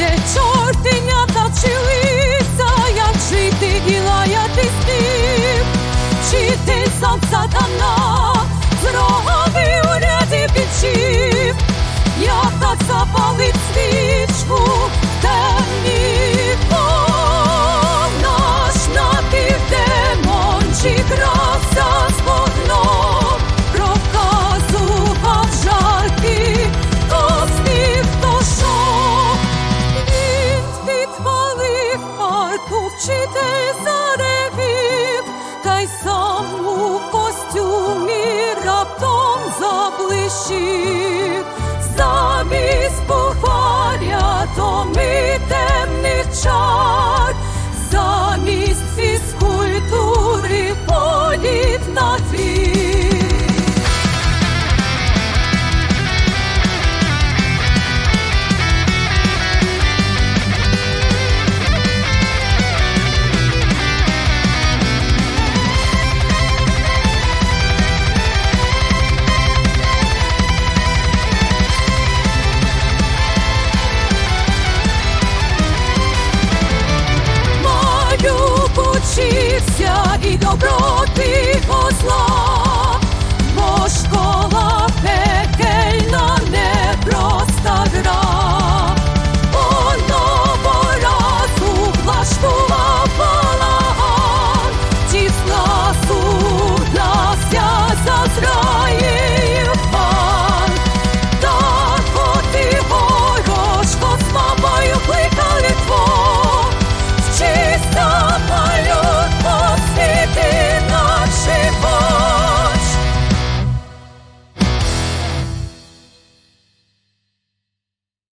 де чортенята як жити діла, я ти спів, вчити сам сатана. uccide go dobro.